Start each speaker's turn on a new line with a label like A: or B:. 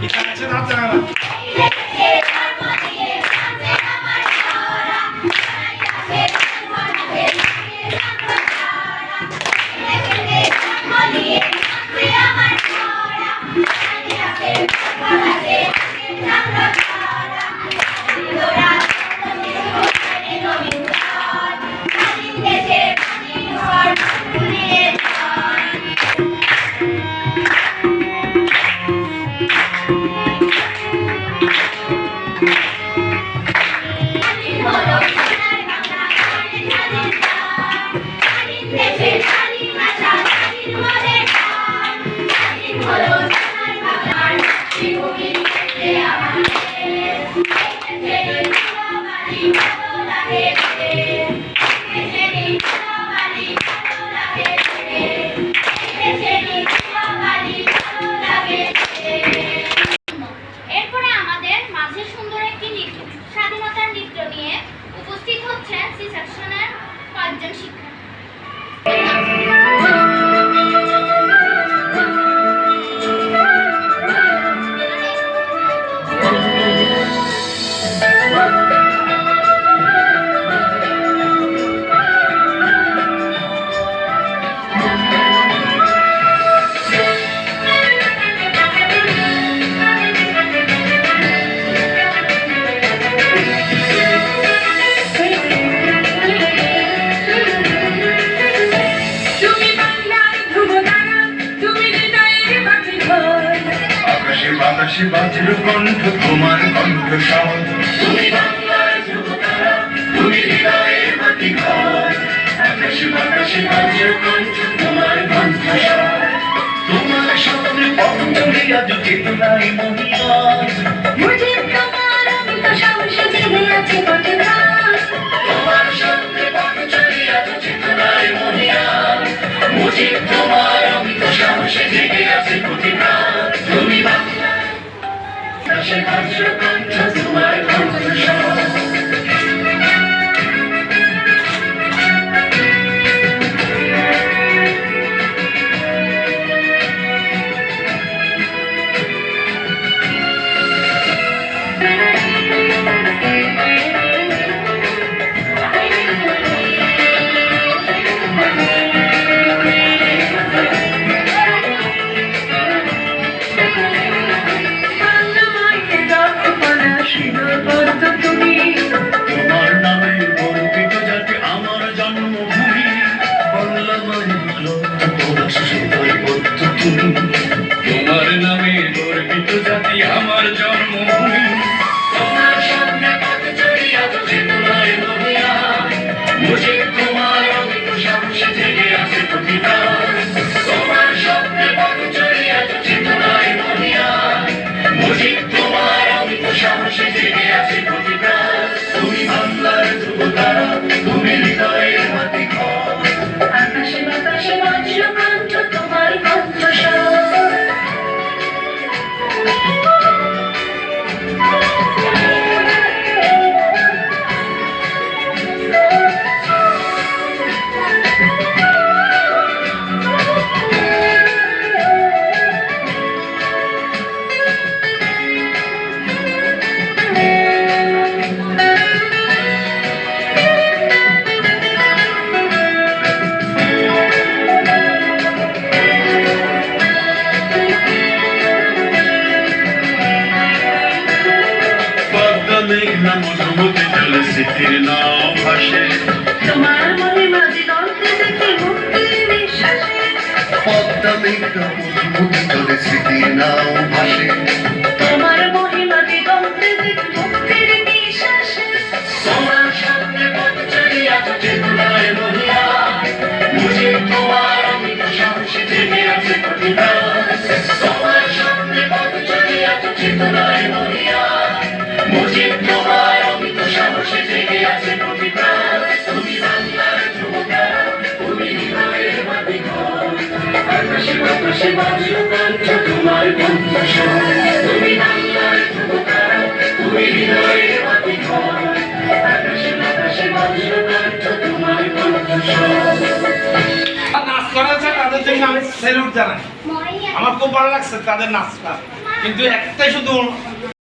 A: 你看
B: 看，就他这样了。স্বাধীনতার নৃত্য নিয়ে উপস্থিত হচ্ছেন সি সেকশনের কয়েকজন শিক্ষার্থী
C: বাতাসে বাজল কণ্ঠ তোমার কণ্ঠ স্বর তুমি বাংলার ধ্রুবতারা তুমি হৃদয়ের বাতি ঘর আকাশে বাতাসে বাজল কণ্ঠ তোমার কণ্ঠ তোমার স্বপ্নে পঞ্চমী আজ চেতনায় মহিয়ার
D: মুজিব তোমার অমিত সাহসে জেগে আছে কতকাল
C: তোমার স্বপ্নে পঞ্চমী আজ চেতনায় মহিয়ার মুজিব তোমার তুমি হৃদয়ের স্মৃতির নাও ভাসে
D: তোমার মনে মাঝে দন্তে দেখি মুক্তির নিঃশ্বাসে।
C: পদ্মা মেঘনা মধুমতি করে স্মৃতির নাও। আকাশে বাতাসে বাজল তোমার কণ্ঠস্বর তুমি বাংলার ধ্রুবতারা তুমি হৃদয়ের মাটি ঘর আকাশে বাতাসে বাজল কণ্ঠ তোমার কণ্ঠস্বর
A: নাচ করা আছে তাদের জন্য আমি জানাই। আমার খুব ভালো লাগছে তাদের নাচটা। কিন্তু একটাই শুধু